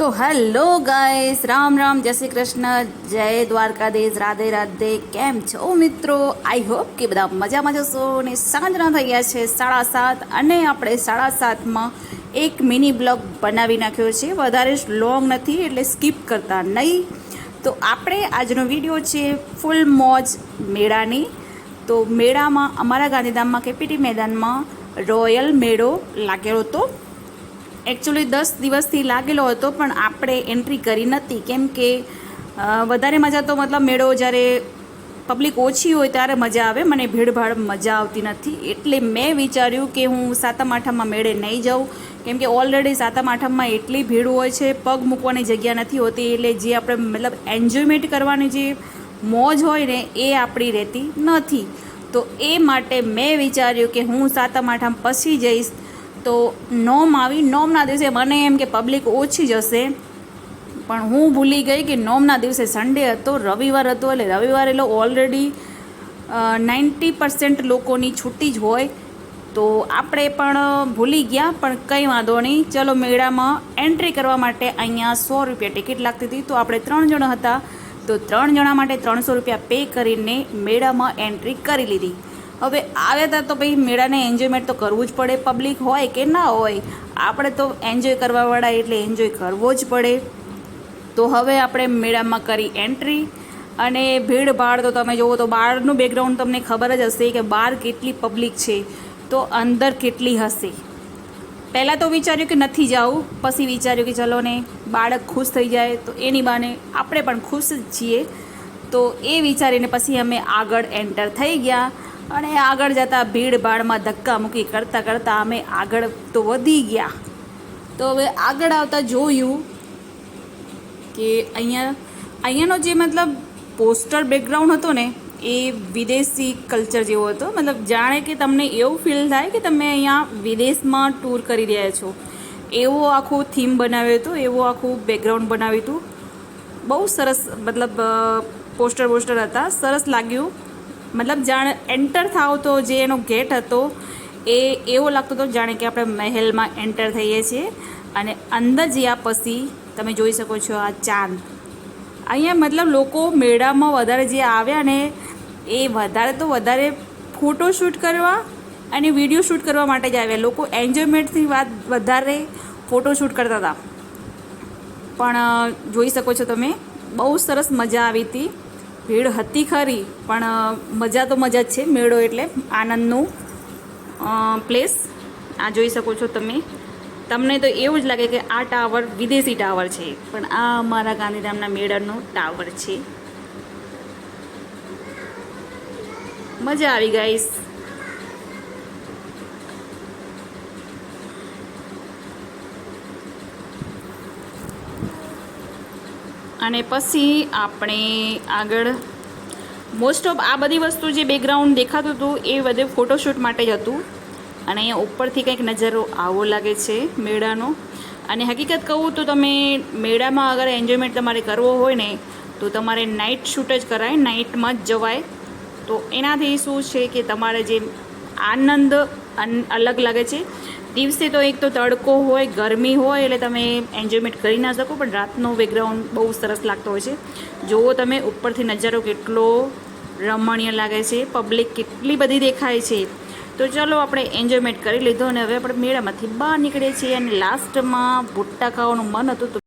તો hello guys, Ram Ram, જય શ્રી કૃષ્ણ, જય દ્વારકાધીશ, રાધે રાધે, કેમ છો મિત્રો? આઈ હોપ કે બધા મજામાં જશો ને સાંજના થઈ ગયા છે સાડા સાત અને આપણે સાડા સાતમાં એક મિની બ્લોગ બનાવી નાખ્યો છે. વધારે લોંગ નથી એટલે સ્કીપ કરતા નહીં. તો આપણે આજનો વીડિયો છે ફૂલ મોજ મેળાની. તો મેળામાં અમારા ગાંધીધામમાં કેપીટી મેદાનમાં રોયલ મેળો લાગેલો હતો. એકચ્યુઅલી દસ દિવસથી લાગેલો હતો, પણ આપણે એન્ટ્રી કરી નથી. કેમ કે વધારે મજા તો મતલબ મેળો જ્યારે પબ્લિક ઓછી હોય ત્યારે મજા આવે. મને ભીડભાડ મજા આવતી નથી. એટલે મેં વિચાર્યું કે હું સાતમ આઠમમાં મેળે નહીં જાઉં. કેમ કે ઓલરેડી સાતમ આઠમમાં એટલી ભીડ હોય છે, પગ મૂકવાની જગ્યા નથી હોતી. એટલે જે આપણે મતલબ એન્જોયમેન્ટ કરવાની જે મોજ હોય ને, એ આપણી રહેતી નથી. તો એ માટે મેં વિચાર્યું કે હું સાતમ આઠમ પછી જઈશ તો નોમ આવી, નોમના દિવસે મને એમ કે પબ્લિક ઓછી જશે પણ હું ભૂલી ગઈ કે નોમના દિવસે સન્ડે હતો, રવિવાર હતો, એટલે રવિવારે એટલે ઓલરેડી નાઇન્ટી પર્સન્ટ લોકોની છૂટી જ હોય. તો આપણે પણ ભૂલી ગયા, પણ કંઈ વાંધો નહીં. ચલો મેળામાં એન્ટ્રી કરવા માટે અહીંયા સો રૂપિયા ટિકિટ લાગતી હતી. તો આપણે ત્રણ જણા હતા. તો ત્રણ જણા માટે ત્રણસો રૂપિયા પે કરીને મેળામાં એન્ટ્રી કરી લીધી. હવે આવે ત્યાં તો ભાઈ મેળાને એન્જોયમેન્ટ તો કરવું જ પડે પબ્લિક હોય કે ના હોય. આપણે તો એન્જોય કરવાવાળા એટલે એન્જોય કરવો જ પડે. તો હવે આપણે મેળામાં કરી એન્ટ્રી અને ભીડભાડ તો તમે જુઓ તો બહારનું બેકગ્રાઉન્ડ તમને ખબર જ હશે કે બહાર કેટલી પબ્લિક છે, તો અંદર કેટલી હશે. પહેલાં તો વિચાર્યું કે નથી જાવું પછી વિચાર્યું કે ચલો ને બાળક ખુશ થઈ જાય, તો એની બાને આપણે પણ ખુશ જ છીએ. તો એ વિચારીને પછી અમે આગળ એન્ટર થઈ ગયા. અને આગળ જતાં ભીડભાડમાં ધક્કા મૂકી કરતાં કરતાં અમે આગળ તો વધી ગયા. તો હવે આગળ આવતા જોયું કે અહીંયા, અહીંયાનો જે મતલબ પોસ્ટર બેકગ્રાઉન્ડ હતો ને, એ વિદેશી કલ્ચર જેવો હતો. મતલબ જાણે કે તમને એવું ફીલ થાય કે તમે અહીંયા વિદેશમાં ટૂર કરી રહ્યા છો. એવો આખું થીમ બનાવ્યો હતો, એવો આખું બેકગ્રાઉન્ડ બનાવ્યું હતું. બહુ સરસ, મતલબ પોસ્ટર પોસ્ટર હતા. સરસ લાગ્યું. મતલબ જાણે એન્ટર થાવ તો જે એનો ગેટ હતો, એ એવો લાગતો હતો જાણે કે આપણે મહેલમાં એન્ટર થઈએ છીએ. અને અંદર જ્યાં પછી તમે જોઈ શકો છો આ ચાંદ. અહીંયા મતલબ લોકો મેળામાં વધારે જે આવ્યા ને એ વધારે તો વધારે ફોટો શૂટ કરવા અને વીડિયો શૂટ કરવા માટે જ આવ્યા લોકો એન્જોયમેન્ટથી વાત વધારે ફોટોશૂટ કરતા હતા. પણ જોઈ શકો છો તમે, બહુ સરસ મજા આવી હતી. ભીડ હતી ખરી, પણ મજા તો મજા જ છે મેળો એટલે, આનંદનું પ્લેસ આ જોઈ શકો છો તમે. તમને તો એવું જ લાગે કે આ ટાવર વિદેશી ટાવર છે, પણ આ અમારા ગાંધીધામના મેળાનો ટાવર છે. મજા આવી ગાઈસ અને પછી આપણે આગળ મોસ્ટ ઓફ આ બધી વસ્તુ જે બેકગ્રાઉન્ડ દેખાતું હતું એ બધે ફોટોશૂટ માટે જ હતું. અને અહીંયા ઉપરથી કંઈક નજારો આવો લાગે છે મેળાનો. અને હકીકત કહું તો તમે મેળામાં અગર એન્જોયમેન્ટ તમારે કરવો હોય ને, તો તમારે નાઇટ શૂટ જ કરાય નાઇટમાં જ જવાય. તો એનાથી શું છે કે તમારે જે આનંદ અલગ લાગે છે દિવસે તો એક તો તડકો હોય, ગરમી હોય એટલે તમે એન્જોયમેન્ટ કરી ના શકો, પણ રાતનો બેકગ્રાઉન્ડ બહુ સરસ લાગતો હોય છે. જુઓ તમે, ઉપરથી નજારો કેટલો રમણીય લાગે છે પબ્લિક કેટલી બધી દેખાય છે. તો ચલો આપણે એન્જોયમેન્ટ કરી લીધો અને હવે આપણે મેળામાંથી બહાર નીકળીએ છીએ અને લાસ્ટમાં ભુટ્ટા ખાવાનું મન હતું તો